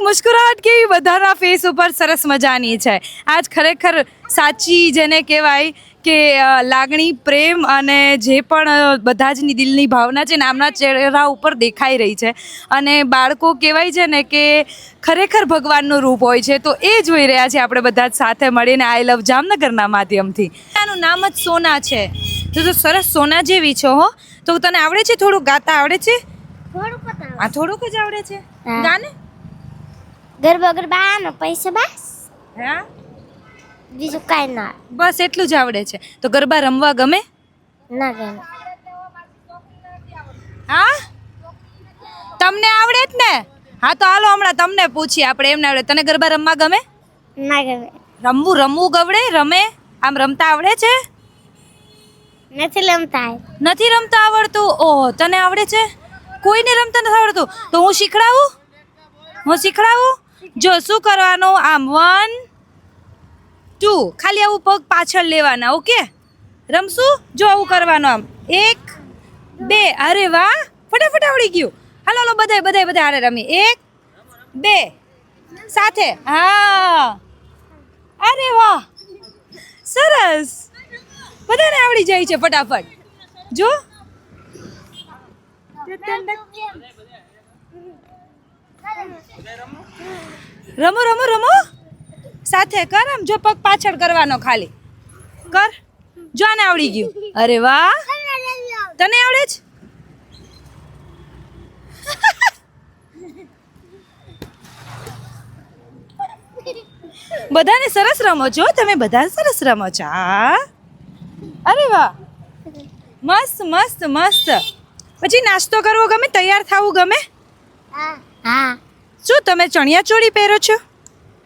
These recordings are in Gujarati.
એક મુસ્કુરાહટ કેવી બધાના ફેસ ઉપર સરસ મજાની છે. આજ ખરેખર સાચી જેને કહેવાય કે લાગણી પ્રેમ અને જે પણ બધા જ દિલની ભાવના છે નામના ચહેરા ઉપર દેખાઈ રહી છે. અને બાળકો કહેવાય છે ને કે ખરેખર ભગવાનનું રૂપ હોય છે. તો એ જોઈ રહ્યા છે આપણે બધા જ સાથે મળીને આઈ લવ જામનગરના માધ્યમથી. આનું નામ જ સોના છે. તો તો સરસ સોના જેવી છો હો. તો તને આવડે છે થોડું? ગાતા આવડે છે? આ થોડુંક જ આવડે છે? ગાને? ગરબા ગરબા નો પૈસા બસ. હા? બીજું કાંઈ ના બસ એટલું જ આવડે છે. તો ગરબા રમવા ગમે? ના ગમે. હા? તમને આવડે જ ને? હા તો હાલો હમણાં તમને પૂછીએ આપણે એમને આવડે. તને ગરબા રમવા ગમે? ના ગમે. રમવું રમવું ગવડે? રમે? આમ રમતા આવડે છે? નથી રમતા નથી રમતા આવડતું? ઓહ તને આવડે છે? કોઈને રમતા નથી આવડતું? તો હું શીખડાવું? હું શીખડાવું? જો શું કરવાનું? આમ વન ટુ ખાલી આવું પગ પાછળ લેવાના ઓકે રમશું? જો આવું કરવાનું આમ. એક, બે. અરે વાહ! ફટાફટ આવડી ગયું. હાલો હાલો, બધાય બધાય બધા હારે રમી. એક, બે. સાથે. હા. અરે વાહ! સરસ. બધાને આવડી જાય છે ફટાફટ. જો. રમો રમો રમો. સાથે કર આમ, જો પગ પાછળ કરવાનો ખાલી. કર. જો આને આવડી ગયું. અરે વાહ. તને આવડે છે બધાને સરસ રમો છો તમે બધા સરસ રમો છો અરે વાહ. મસ્ત મસ્ત મસ્ત. પછી નાસ્તો કરવો ગમે, તૈયાર થવું ગમે? તમે ચણિયા ચોળી પહેરો છો?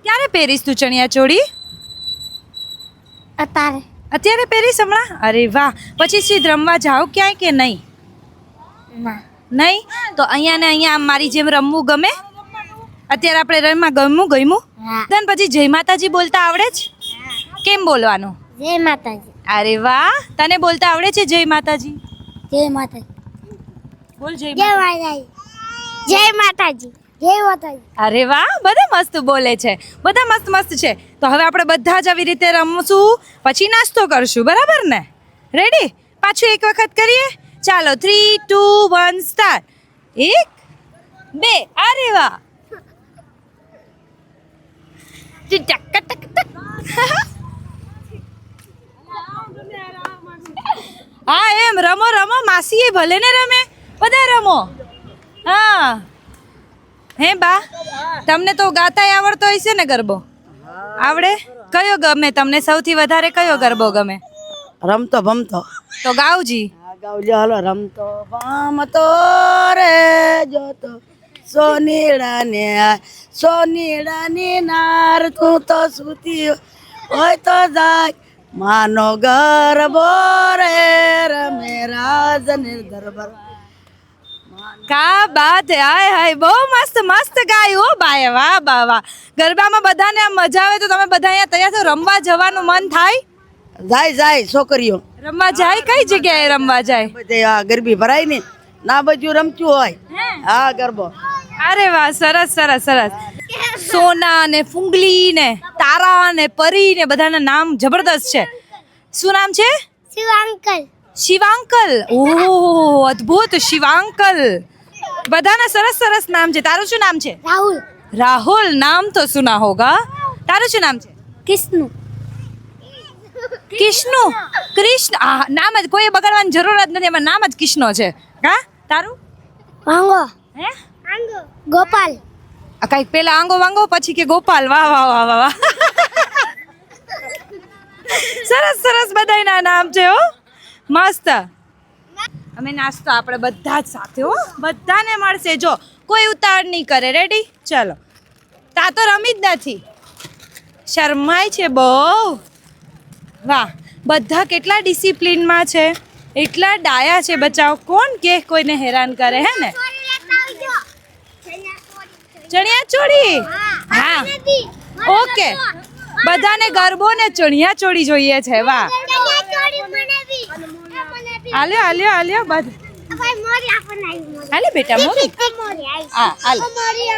ક્યારે પહેરીશ તું ચણિયા ચોળી અત્યારે. અત્યારે પહેરીશ હમણાં? અરે વાહ. પછી સીધ રમવા જાઓ ક્યાંય કે નહીં? નહીં? તો અહીંયા ને અહીંયા મારી જેમ રમવું ગમે? અત્યારે આપણે રમવા ગમવું ગમ્યું? હા. પછી જય માતાજી બોલતા આવડે જ? કેમ બોલવાનું? જય માતાજી. અરે વાહ. તને બોલતા આવડે છે જય માતાજી? જય માતાજી. બોલ જય માતાજી. જય માતાજી. અરે વાહ, બધા મસ્ત બોલે છે. બધા મસ્ત મસ્ત છે. તો હવે આપણે બધા જ આવી રીતે રમશું, પછી નાસ્તો કરશું, બરાબર ને? રેડી પાછું એક વખત કરીએ? ચાલો થ્રી ટુ વન સ્ટાર્ટ એક, બે. અરે વાહ. હા, એમ. રમો રમો. માસીએ ભલે ને રમે. બધા રમો. હા. હે બા? તમને તો ગાતાય આવડતો હશે ને ગરબો? આવડે? કયો ગમે? તમને સૌથી વધારે કયો ગરબો ગમે? રમતો ભમતો. તો ગાવજી. ગાવજો હાલો રમતો ભમતો રે જોતો. સોનીડા ને સોનીડા ની નાર તું તો સુતી હોય તો જાય. માનો ગરબો રે રમે રાજ ને દરબાર. કા બાત હે? હાય હાય બહુ મસ્ત મસ્ત ગાયું હો બાય વાહ બા વાહ. ગરબામાં બધાને આમ મજા આવે તો તમે બધા અહીંયા તૈયાર છો રમવા જવાનું મન થાય? જાય જાય છોકરીઓ. રમવા જાય? કઈ જગ્યાએ રમવા જાય? બધે આ ગરબી ભરાય ને. ના બાજુ રમતું હોય. હા ગરબો. અરે વાહ સરસ સરસ સરસ. સોના ને ફુંગલી ને તારા ને પરી ને બધાના નામ જબરદસ્ત છે. શું નામ છે? શિવ અંકલ. શિવાંકલ. ઓહ અદ્ભુત શિવાંકલ. બધાના સરસ સરસ નામ છે. તારું શું નામ છે? રાહુલ. રાહુલ નામ તો સુના હોગા. તારું શું નામ છે? કિષ્ણુ. કિષ્ણુ? કૃષ્ણ. આ નામ જ કોઈ બગાડવાની જરૂર જ નથી. એમાં નામ જ કિષ્ણો છે. હા? તારું? વાંગો. હે? આંગો. ગોપાલ. કાંઈક પેલા આંગો વાંગો પછી કે ગોપાલ. વાહ વાહ વાહ વાહ વાહ. સરસ સરસ બધાયના નામ છે હો. મસ્ત. અમે નાસ્તો આપણે બધા જ સાથે હો બધાને મળશે. જો કોઈ ઉતાવળ નહીં કરે. રેડી ચલો. તા તો રમી જ નથી. શરમાય છે બહુ. વાહ બધા કેટલા ડિસિપ્લિનમાં છે. એટલા ડાયા છે બચાવ. કોણ કે કોઈને હેરાન કરે હે ને? ચણિયા ચોળી હા. ઓકે. બધાને ગરબો ને ચણિયા ચોળી જોઈએ છે. વાહ. આલ્યો આલ્યો આલ્યો બાદ. હાલે બેટા મોરી. હા હાલ મોરી